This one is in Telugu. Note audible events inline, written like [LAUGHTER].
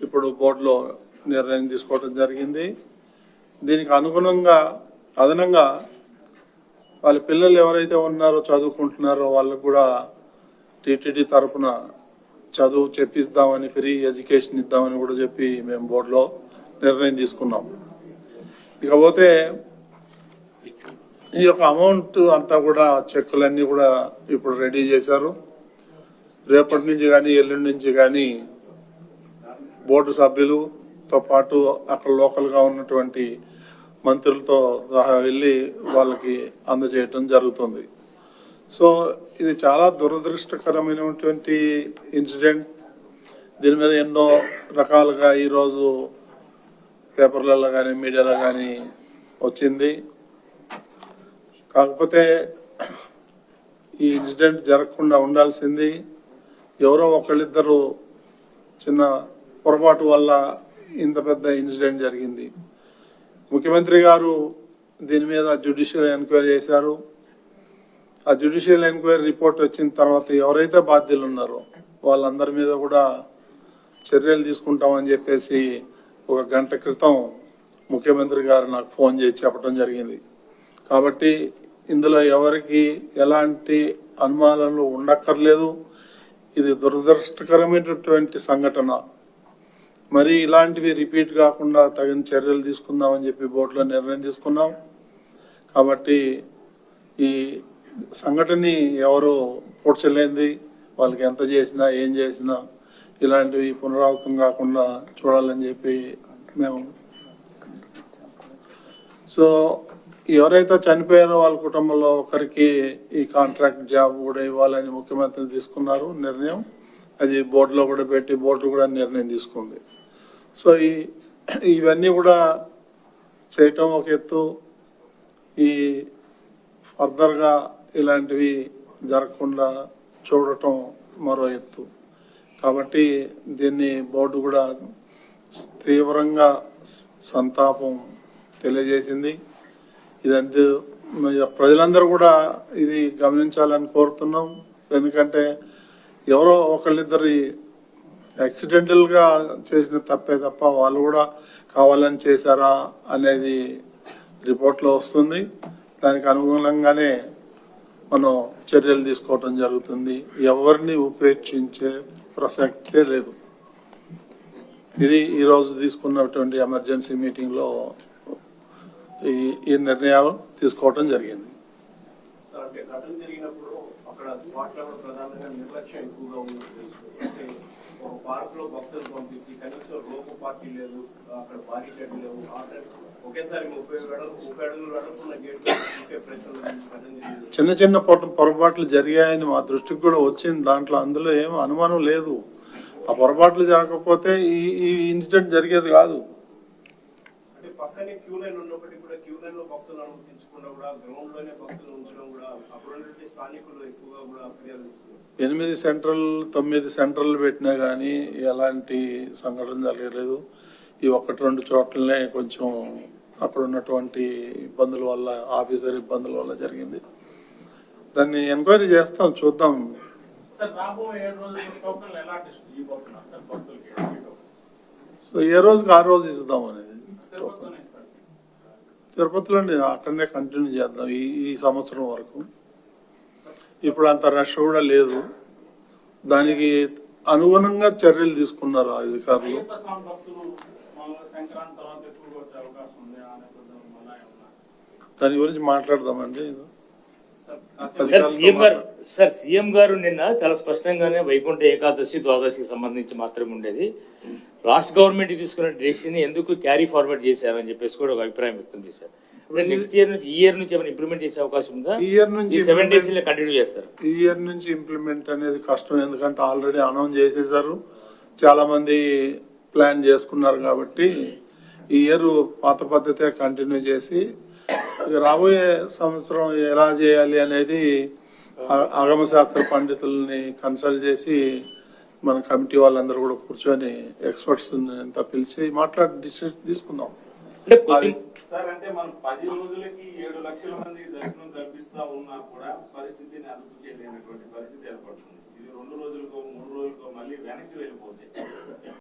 ఇప్పుడు బోర్డులో నిర్ణయం తీసుకోవడం జరిగింది. దీనికి అనుగుణంగా అదనంగా వాళ్ళ పిల్లలు ఎవరైతే ఉన్నారో చదువుకుంటున్నారో వాళ్ళకు కూడా టీటీడీ తరఫున చదువు చెప్పిస్తామని ఫ్రీ ఎడ్యుకేషన్ ఇద్దామని కూడా చెప్పి మేము బోర్డులో నిర్ణయం తీసుకున్నాం. ఇకపోతే ఈ యొక్క అమౌంట్ అంతా కూడా చెక్కులన్నీ కూడా ఇప్పుడు రెడీ చేశారు. రేపటి నుంచి కానీ ఎల్లుండి నుంచి కానీ బోర్డు సభ్యులతో పాటు అక్కడ లోకల్గా ఉన్నటువంటి మంత్రులతో సహా వెళ్ళి వాళ్ళకి అందజేయటం జరుగుతుంది. సో ఇది చాలా దురదృష్టకరమైనటువంటి ఇన్సిడెంట్. దీని మీద ఎన్నో రకాలుగా ఈరోజు పేపర్లలో కానీ మీడియాలో కానీ వచ్చింది. కాకపోతే ఈ ఇన్సిడెంట్ జరగకుండా ఉండాల్సింది ఎవరో ఒకళ్ళిద్దరు చిన్న పొరపాటు వల్ల ఇంత పెద్ద ఇన్సిడెంట్ జరిగింది. ముఖ్యమంత్రి గారు దీని మీద జ్యుడిషియల్ ఎంక్వైరీ చేశారు. ఆ జ్యుడిషియల్ ఎంక్వైరీ రిపోర్ట్ వచ్చిన తర్వాత ఎవరైతే బాధ్యులు ఉన్నారో వాళ్ళందరి మీద కూడా చర్యలు తీసుకుంటామని చెప్పేసి ఒక గంట క్రితం ముఖ్యమంత్రి గారు నాకు ఫోన్ చేసి చెప్పడం జరిగింది. కాబట్టి ఇందులో ఎవరికి ఎలాంటి అనుమానాలు ఉండక్కర్లేదు. ఇది దురదృష్టకరమైనటువంటి సంఘటన. మరి ఇలాంటివి రిపీట్ కాకుండా తగిన చర్యలు తీసుకుందామని చెప్పి బోర్డులో నిర్ణయం తీసుకున్నాం. కాబట్టి ఈ సంఘటనని ఎవరు పూడ్చలేంది వాళ్ళకి ఎంత చేసినా ఏం చేసినా ఇలాంటివి పునరావృతం కాకుండా చూడాలని చెప్పి మేము సో ఎవరైతే చనిపోయారో వాళ్ళ కుటుంబంలో ఒకరికి ఈ కాంట్రాక్ట్ జాబ్ కూడా ఇవ్వాలని ముఖ్యమంత్రి తీసుకున్నారు నిర్ణయం. అది బోర్డులో కూడా పెట్టి బోర్డు కూడా నిర్ణయం తీసుకుంది. సో ఈ [CLEARS THROAT] ఇవన్నీ కూడా చేయటం ఒక ఎత్తు. ఈ ఫర్దర్గా ఇలాంటివి జరగకుండా చూడటం మరో ఎత్తు. కాబట్టి దీన్ని బోర్డు కూడా తీవ్రంగా సంతాపం తెలియజేసింది. ఇదంతే ప్రజలందరూ కూడా ఇది గమనించాలని కోరుతున్నాం. ఎందుకంటే ఎవరో ఒకళ్ళిద్దరి యాక్సిడెంటల్గా చేసిన తప్పే తప్ప వాళ్ళు కూడా కావాలని చేశారా అనేది రిపోర్ట్లో వస్తుంది. దానికి అనుగుణంగానే మనం చర్యలు తీసుకోవటం జరుగుతుంది. ఎవరిని ఉపేక్షించే ప్రసక్తే లేదు. ఇది ఈరోజు తీసుకున్నటువంటి ఎమర్జెన్సీ మీటింగ్లో ఈ ఈ నిర్ణయాలు తీసుకోవటం జరిగింది. అంటే జరిగినప్పుడు అక్కడ స్పాట్ నిర్లక్ష్యం ఎక్కువగా ఉంది పార్క్లో భక్తులు పంపించి కనీసం లోపు పార్టీ లేదు అక్కడ బారికేడ్ లేవు. ఒకేసారి ముప్పై ముప్పై అడుగులు వెడల్పున్న గేట్ చిన్న చిన్న పొర- పొరపాట్లు జరిగాయని మా దృష్టికి కూడా వచ్చింది. దాంట్లో అందులో ఏం అనుమానం లేదు. ఆ పొరపాట్లు జరగకపోతే ఈ ఈ ఇన్సిడెంట్ జరిగేది కాదు. అంటే పక్కనే క్యూ లైన్ ఉన్నప్పటికీ కూడా క్యూ లైన్లో భక్తులు అనుమతించకుండా కూడా గ్రౌండ్లోనే భక్తులు ఉంచడం కూడా అక్కడ ఉన్నటువంటి స్థానికులు ఎక్కువగా కూడా ఫిర్యాదు ఇస్తున్నారు ఎనిమిది సెంట్రల్ తొమ్మిది సెంట్రల్ పెట్టినా కానీ ఎలాంటి సంఘటన జరగలేదు. ఈ ఒకటి రెండు చోట్లనే కొంచెం అక్కడ ఉన్నటువంటి ఇబ్బందుల వల్ల ఆఫీసర్ ఇబ్బందుల వల్ల జరిగింది. దాన్ని ఎంక్వైరీ చేస్తాం చూద్దాం? సో ఏ రోజుకి ఆ రోజు ఇస్తాం అనేది తిరుపతిలో అక్కడనే కంటిన్యూ చేద్దాం ఈ ఈ సంవత్సరం వరకు. ఇప్పుడు అంత రష్ కూడా లేదు. దానికి అనుగుణంగా చర్యలు తీసుకున్నారు అధికారులు. దాని గురించి మాట్లాడదామండి. సార్ సీఎం గారు నిన్న చాలా స్పష్టంగానే వైకుంఠ ఏకాదశి ద్వాదశికి సంబంధించి మాత్రమే ఉండేది. రాష్ట్ర గవర్నమెంట్ తీసుకున్న డెసిషన్ ఎందుకు క్యారీ ఫార్వర్డ్ చేశారని చెప్పేసి కూడా ఒక అభిప్రాయం వ్యక్తం చేశారు. ఇప్పుడు నెక్స్ట్ ఇయర్ నుంచి ఈ ఇయర్ నుంచి ఏమైనా ఇంప్లిమెంట్ చేసే అవకాశం ఉందా? ఈ ఇయర్ నుంచి సెవెన్ డేస్ కంటిన్యూ చేస్తారు. ఈ ఇయర్ నుంచి ఇంప్లిమెంట్ అనేది కష్టం ఎందుకంటే ఆల్రెడీ అనౌన్స్ చేసేసారు చాలా మంది ప్లాన్ చేసుకున్నారు కాబట్టి ఈ ఇయర్ పాత పద్ధతే కంటిన్యూ చేసి రాబోయే సంవత్సరం ఎలా చేయాలి అనేది ఆ- ఆగమ శాస్త్ర పండితుల్ని కన్సల్ట్ చేసి మన కమిటీ వాళ్ళందరూ కూడా కూర్చొని ఎక్స్పర్ట్స్ అంతా పిలిచి మాట్లాడి డిసిషన్ తీసుకుందాం. అంటే కొద్ది సార్ అంటే మనం పది రోజులకి ఏడు లక్షల మంది దర్శనం కల్పిస్తా ఉన్నా కూడా పరిస్థితిని అదుపు చేయలేనటువంటి పరిస్థితి ఏర్పడుతుంది. ఇది రెండు రోజులకో మూడు రోజులకో మళ్ళీ వెనక్కి